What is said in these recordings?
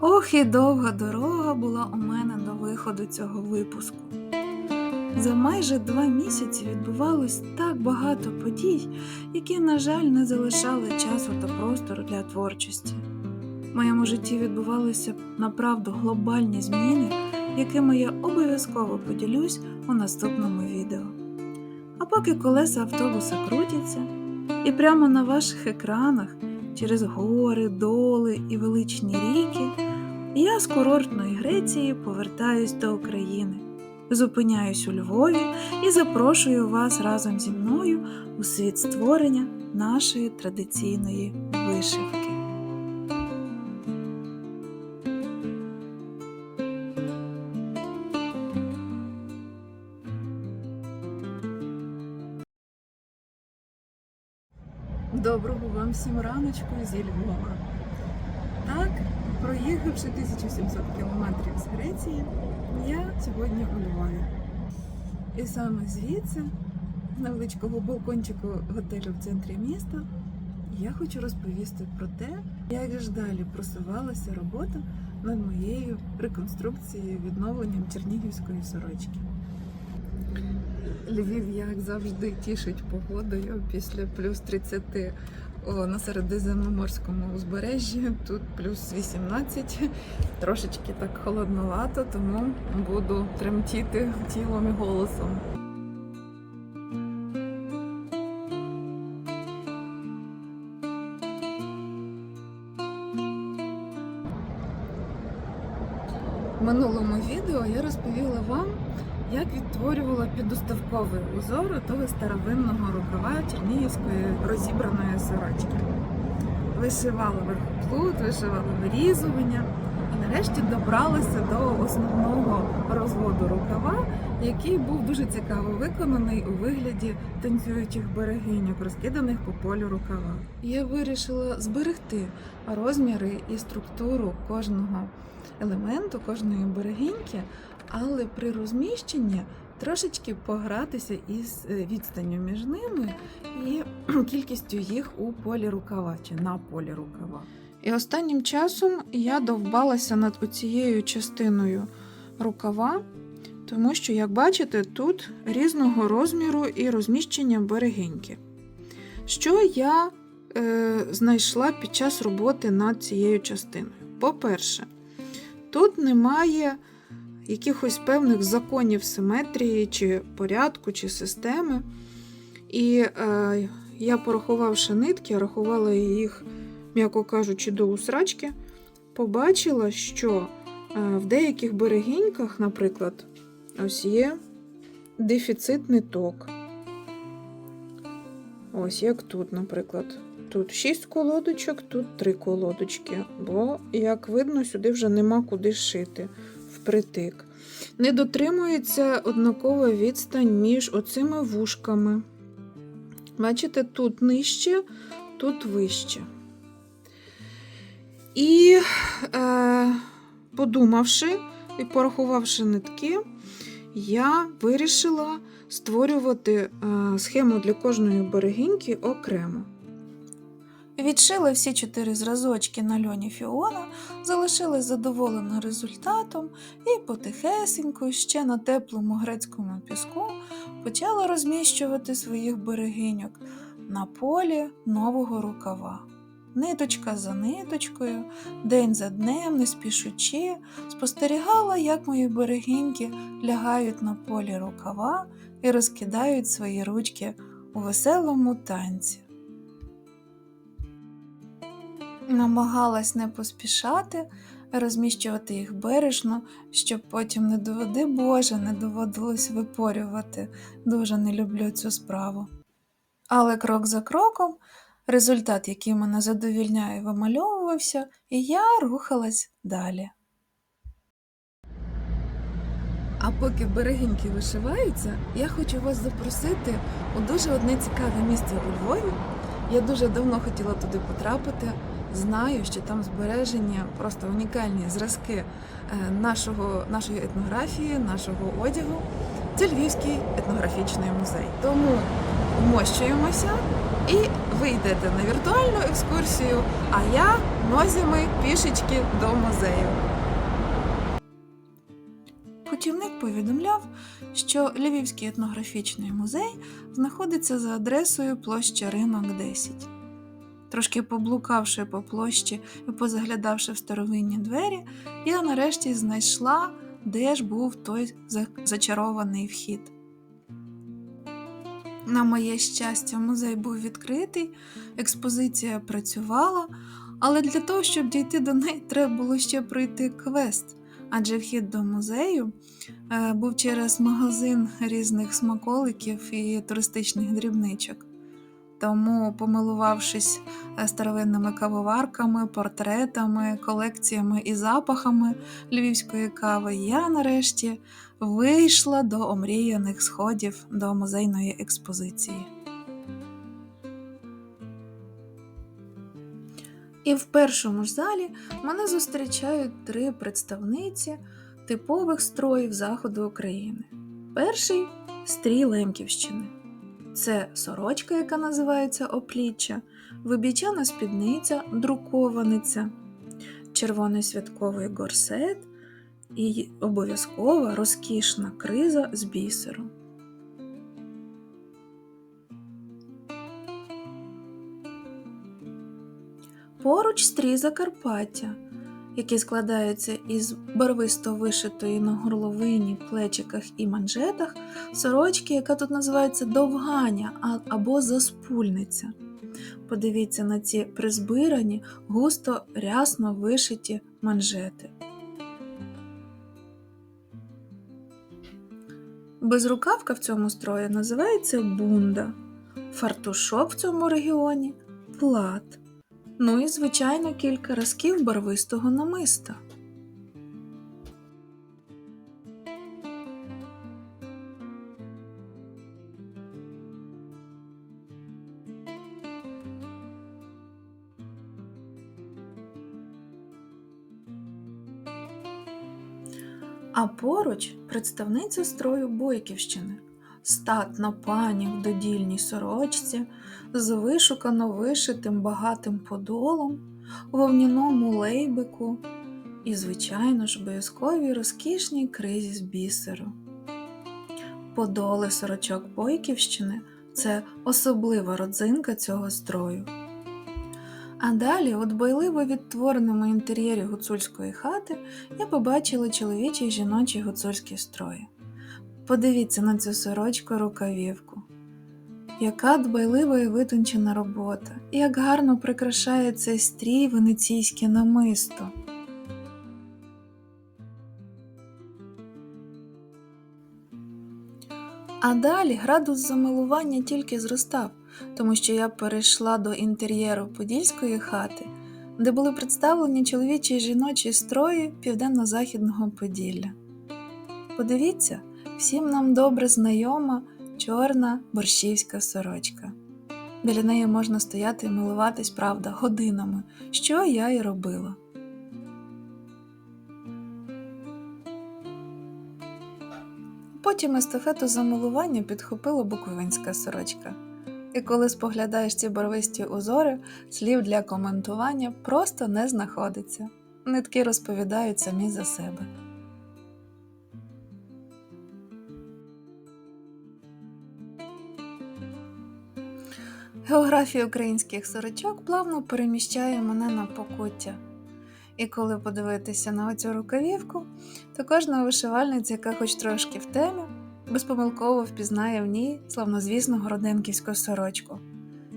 Ох, і довга дорога була у мене до виходу цього випуску. За майже два місяці відбувалось так багато подій, які, на жаль, не залишали часу та простору для творчості. В моєму житті відбувалися направду глобальні зміни, якими я обов'язково поділюсь у наступному відео. А поки колеса автобуса крутяться, і прямо на ваших екранах через гори, доли і величні ріки. Я з курортної Греції повертаюсь до України, зупиняюсь у Львові і запрошую вас разом зі мною у світ створення нашої традиційної вишивки. Доброго вам всім раночку зі Львова. Так, проїхавши 1700 кілометрів з Греції, я сьогодні у Львові. І саме звідси, з невеличкого балкончику готелю в центрі міста, я хочу розповісти про те, як ж далі просувалася робота над моєю реконструкцією відновленням Чернігівської сорочки. Львів, як завжди, тішить погодою після плюс 30 о, на середземноморському узбережжі. Тут плюс 18, трошечки так холодновато, тому буду тремтіти тілом і голосом. В минулому відео я розповіла вам, як відтворювала підуставковий узор того старовинного рукава чернігівської розібраної сорочки. Вишивала верхоплут, вишивала вирізування і нарешті добралася до основного розводу рукава, який був дуже цікаво виконаний у вигляді танцюючих берегиньок, розкиданих по полю рукава. Я вирішила зберегти розміри і структуру кожного елементу, кожної берегиньки, але при розміщенні трошечки погратися із е, відстанню між ними і кількістю їх у полі рукава чи на полі рукава. І останнім часом я довбалася над оцією частиною рукава, тому що, як бачите, тут різного розміру і розміщення берегиньки. Що я е, знайшла під час роботи над цією частиною? По-перше, тут немає якихось певних законів симетрії, чи порядку, чи системи. І е, я, порахувавши нитки, рахувала їх, м'яко кажучи, до усрачки, побачила, що е, в деяких берегиньках, наприклад, ось є дефіцит ниток. Ось як тут, наприклад. Тут 6 колодочок, тут 3 колодочки, бо, як видно, сюди вже нема куди шити впритик. Не дотримується однакова відстань між оцими вушками. Бачите, тут нижче, тут вище. І, е, подумавши і порахувавши нитки, я вирішила створювати е, схему для кожної берегиньки окремо. Відшила всі чотири зразочки на льоні Фіона, залишилась задоволена результатом і потихесенько ще на теплому грецькому піску почала розміщувати своїх берегиньок на полі нового рукава. Ниточка за ниточкою, день за днем, не спішучи, спостерігала, як мої берегиньки лягають на полі рукава і розкидають свої ручки у веселому танці. Намагалась не поспішати, розміщувати їх бережно, щоб потім не доведи Боже, не доводилось випорювати. Дуже не люблю цю справу. Але крок за кроком, результат, який мене задовільняє, вимальовувався, і я рухалась далі. А поки берегиньки вишиваються, я хочу вас запросити у дуже одне цікаве місце у Львові. Я дуже давно хотіла туди потрапити. Знаю, що там збережені просто унікальні зразки е, нашого, нашої етнографії, нашого одягу. Це Львівський етнографічний музей. Тому вмощуємося і ви йдете на віртуальну екскурсію, а я нозями пішечки до музею. Путівник повідомляв, що Львівський етнографічний музей знаходиться за адресою площа Ринок 10. Трошки поблукавши по площі і позаглядавши в старовинні двері, я нарешті знайшла, де ж був той зачарований вхід. На моє щастя, музей був відкритий, експозиція працювала, але для того, щоб дійти до неї, треба було ще пройти квест, адже вхід до музею е, був через магазин різних смаколиків і туристичних дрібничок. Тому, помилувавшись е, старовинними кавоварками, портретами, колекціями і запахами львівської кави, я нарешті вийшла до омріяних сходів до музейної експозиції. І в першому ж залі мене зустрічають три представниці типових строїв заходу України. Перший стрій Лемківщини. Це сорочка, яка називається опліччя, вибічана спідниця, друкованиця, червоний святковий горсет і обов'язкова розкішна криза з бісеру. Поруч стрій Закарпаття, який складається із барвисто вишитої на горловині, плечиках і манжетах сорочки, яка тут називається довганя або заспульниця. Подивіться на ці призбирані, густо рясно вишиті манжети. Безрукавка в цьому строї називається бунда, фартушок в цьому регіоні плат. Ну і, звичайно, кілька разків барвистого намиста. А поруч представниця строю Бойківщини, статна пані в додільній сорочці, з вишукано вишитим багатим подолом, вовняному лейбику і, звичайно ж, обов'язковій розкішній кризі з бісеру. Подоли сорочок Бойківщини це особлива родзинка цього строю. А далі, у дбайливо відтвореному інтер'єрі гуцульської хати, я побачила чоловічі й жіночі гуцульські строї. Подивіться на цю сорочку рукавівку. Яка дбайлива і витончена робота, і як гарно прикрашає цей стрій венеційське намисто. А далі градус замилування тільки зростав, тому що я перейшла до інтер'єру подільської хати, де були представлені чоловічі й жіночі строї південно-західного Поділля. Подивіться, всім нам добре знайома чорна борщівська сорочка. Біля неї можна стояти і милуватись, правда, годинами, що я і робила. Потім естафету замилування підхопила буковинська сорочка. І коли споглядаєш ці барвисті узори, слів для коментування просто не знаходиться. Нитки розповідають самі за себе. Географія українських сорочок плавно переміщає мене на покуття. І коли подивитися на оцю рукавівку, то кожна вишивальниця, яка хоч трошки в темі, безпомилково впізнає в ній славнозвісну городенківську сорочку.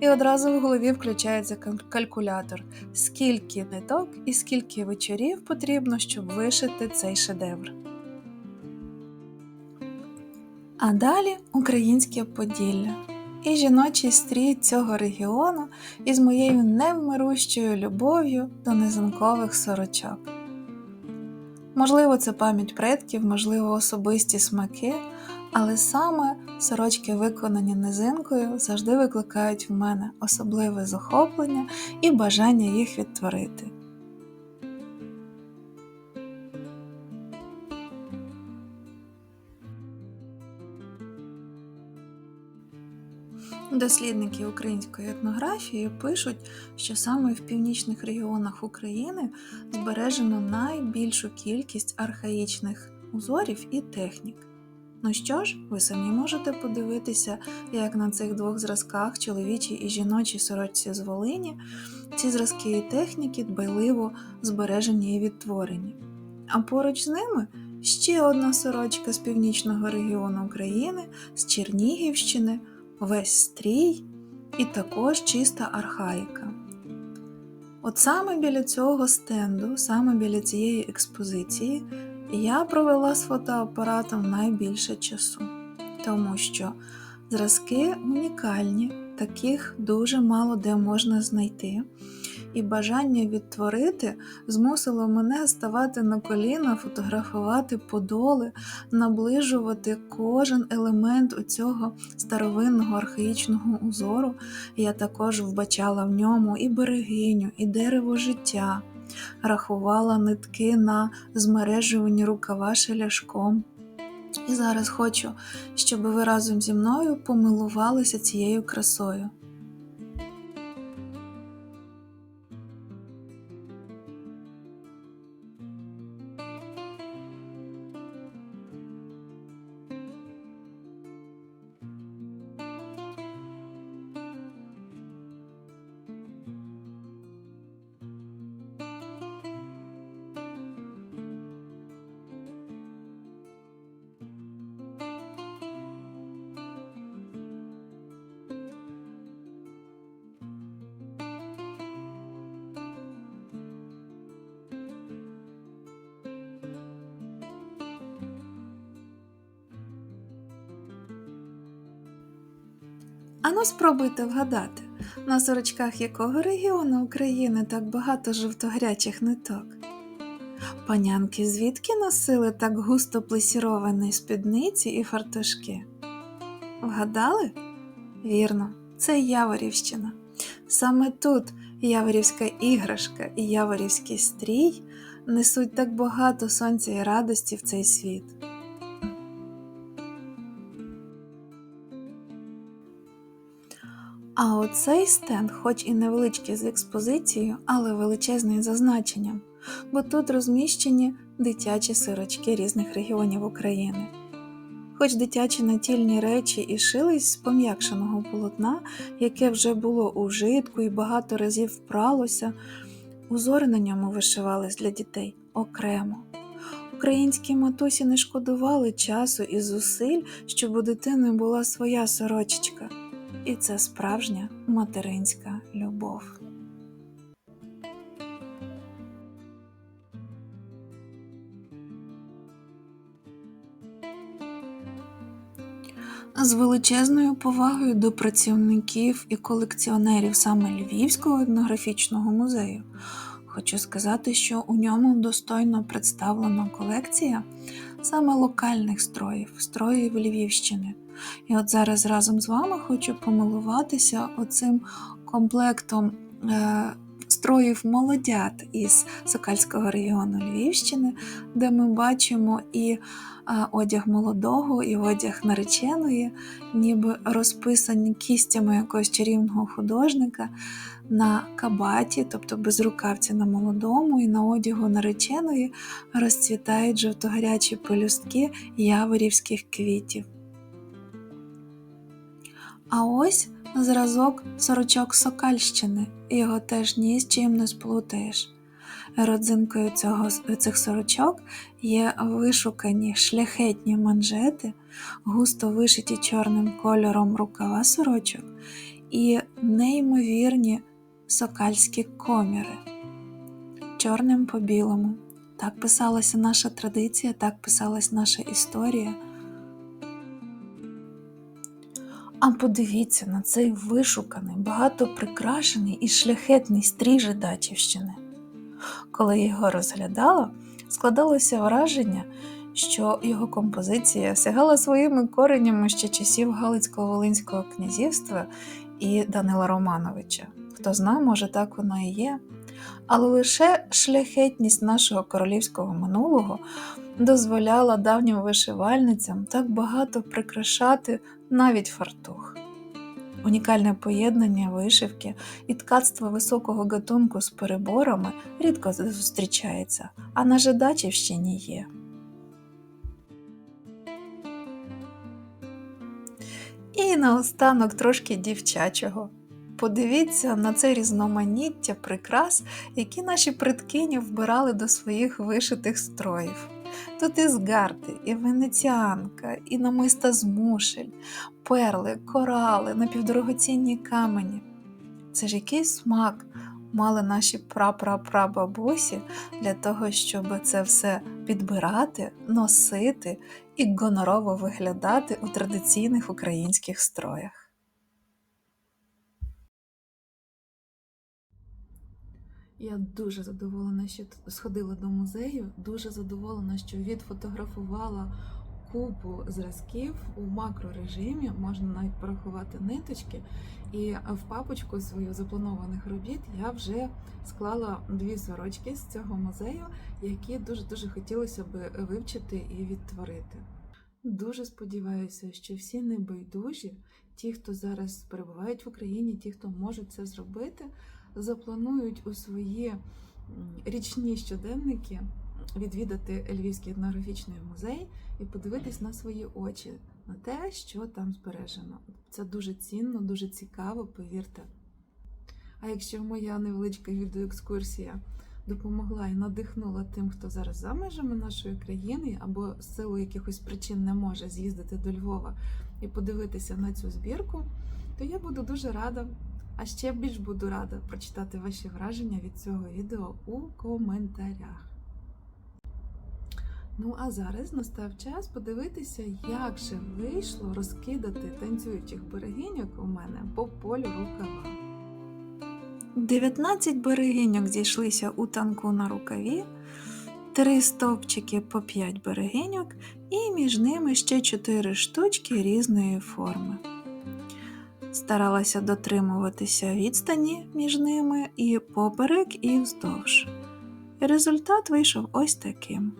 І одразу в голові включається калькулятор, скільки ниток і скільки вечорів потрібно, щоб вишити цей шедевр. А далі українське Поділля і жіночий стрій цього регіону із моєю невмирущою любов'ю до низинкових сорочок. Можливо, це пам'ять предків, можливо, особисті смаки, але саме сорочки, виконані низинкою, завжди викликають в мене особливе захоплення і бажання їх відтворити. Дослідники української етнографії пишуть, що саме в північних регіонах України збережено найбільшу кількість архаїчних узорів і технік. Ну що ж, ви самі можете подивитися, як на цих двох зразках, чоловічій і жіночій сорочці з Волині, ці зразки і техніки дбайливо збережені і відтворені. А поруч з ними ще одна сорочка з північного регіону України, з Чернігівщини, весь стрій і також чиста архаїка. От саме біля цього стенду, саме біля цієї експозиції, я провела з фотоапаратом найбільше часу, тому що зразки унікальні, таких дуже мало де можна знайти, і бажання відтворити змусило мене ставати на коліна, фотографувати подоли, наближувати кожен елемент у цього старовинного архаїчного узору. Я також вбачала в ньому і берегиню, і дерево життя рахувала нитки на змережуванні рукава шеляшком. І зараз хочу, щоб ви разом зі мною помилувалися цією красою. Ану спробуйте вгадати, на сорочках якого регіону України так багато жовтогрячих ниток. Панянки звідки носили так густо плесіровані спідниці і фартушки? Вгадали? Вірно, це Яворівщина. Саме тут Яворівська іграшка і Яворівський стрій несуть так багато сонця і радості в цей світ. А оцей стенд, хоч і невеличкий з експозицією, але величезний за значенням, бо тут розміщені дитячі сирочки різних регіонів України. Хоч дитячі натільні речі і шились з пом'якшеного полотна, яке вже було у житку і багато разів впралося, узори на ньому вишивались для дітей окремо. Українські матусі не шкодували часу і зусиль, щоб у дитини була своя сорочечка і це справжня материнська любов. З величезною повагою до працівників і колекціонерів саме Львівського етнографічного музею. Хочу сказати, що у ньому достойно представлена колекція саме локальних строїв, строїв Львівщини. І от зараз разом з вами хочу помилуватися оцим комплектом е, строїв молодят із Сокальського регіону Львівщини, де ми бачимо і одяг молодого, і одяг нареченої, ніби розписані кістями якогось чарівного художника. На кабаті, тобто безрукавці на молодому, і на одягу нареченої розцвітають жовтогарячі пелюстки яворівських квітів. А ось зразок сорочок Сокальщини, його теж ні з чим не сплутаєш. Родзинкою цього, цих сорочок є вишукані шляхетні манжети, густо вишиті чорним кольором рукава сорочок і неймовірні сокальські коміри. Чорним по білому. Так писалася наша традиція, так писалась наша історія. А подивіться на цей вишуканий, багато прикрашений і шляхетний стрій Жидачівщини. Коли його розглядала, складалося враження, що його композиція сягала своїми коренями ще часів Галицько-Волинського князівства і Данила Романовича. Хто зна, може, так воно і є. Але лише шляхетність нашого королівського минулого дозволяла давнім вишивальницям так багато прикрашати навіть фартух. Унікальне поєднання вишивки і ткацтва високого гатунку з переборами рідко зустрічається, а на Жидачівщині є. І наостанок трошки дівчачого. Подивіться на це різноманіття прикрас, які наші предкині вбирали до своїх вишитих строїв. Тут і згарди, і венеціанка, і намиста з мушель, перли, корали, напівдорогоцінні камені. Це ж який смак мали наші прапрапрабабусі для того, щоб це все підбирати, носити і гонорово виглядати у традиційних українських строях. Я дуже задоволена, що сходила до музею. Дуже задоволена, що відфотографувала купу зразків у макрорежимі. Можна навіть порахувати ниточки. І в папочку свою запланованих робіт я вже склала дві сорочки з цього музею, які дуже дуже хотілося б вивчити і відтворити. Дуже сподіваюся, що всі небайдужі, ті, хто зараз перебувають в Україні, ті, хто можуть це зробити, запланують у свої річні щоденники відвідати Львівський етнографічний музей і подивитись на свої очі, на те, що там збережено. Це дуже цінно, дуже цікаво, повірте. А якщо моя невеличка відеоекскурсія допомогла і надихнула тим, хто зараз за межами нашої країни або з силу якихось причин не може з'їздити до Львова і подивитися на цю збірку, то я буду дуже рада. А ще більш буду рада прочитати ваші враження від цього відео у коментарях. Ну а зараз настав час подивитися, як же вийшло розкидати танцюючих берегиньок у мене по полю рукава. 19 берегиньок зійшлися у танку на рукаві, три стовпчики по 5 берегиньок, і між ними ще 4 штучки різної форми. Старалася дотримуватися відстані між ними і поперек, і вздовж. Результат вийшов ось таким.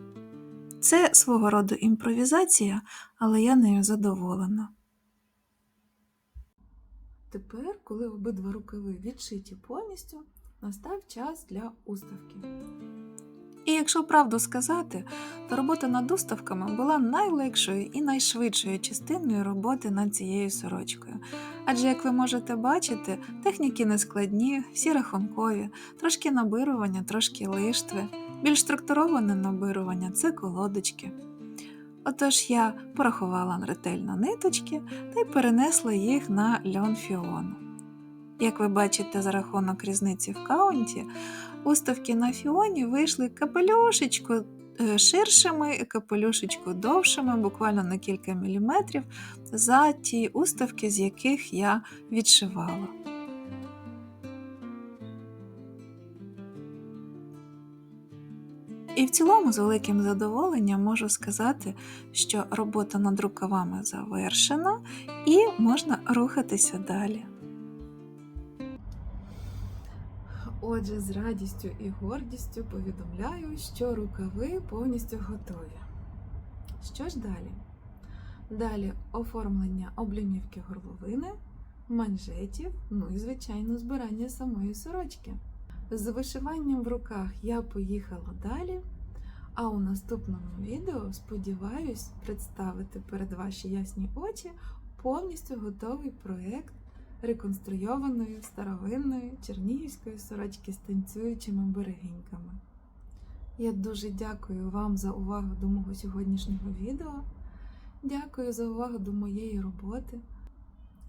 Це свого роду імпровізація, але я нею задоволена. Тепер, коли обидва рукави відшиті повністю, настав час для уставки. І якщо правду сказати, то робота над уставками була найлегшою і найшвидшою частиною роботи над цією сорочкою. Адже, як ви можете бачити, техніки не складні, всі рахункові, трошки набирування, трошки лиштви, більш структуроване набирування це колодочки. Отож я порахувала ретельно ниточки та й перенесла їх на льон фіону. Як ви бачите, за рахунок різниці в каунті, уставки на фіоні вийшли капелюшечку е, ширшими капелюшечку довшими, буквально на кілька міліметрів, за ті уставки, з яких я відшивала. І в цілому, з великим задоволенням можу сказати, що робота над рукавами завершена і можна рухатися далі. Отже, з радістю і гордістю повідомляю, що рукави повністю готові. Що ж далі? Далі оформлення облямівки горловини, манжетів, ну і, звичайно, збирання самої сорочки. З вишиванням в руках я поїхала далі, а у наступному відео сподіваюсь представити перед ваші ясні очі повністю готовий проєкт реконструйованої старовинної чернігівської сорочки з танцюючими берегиньками. Я дуже дякую вам за увагу до мого сьогоднішнього відео. Дякую за увагу до моєї роботи.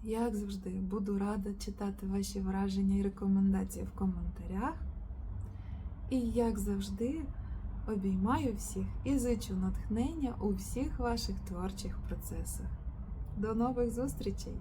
Як завжди, буду рада читати ваші враження і рекомендації в коментарях. І, як завжди, обіймаю всіх і зичу натхнення у всіх ваших творчих процесах. До нових зустрічей!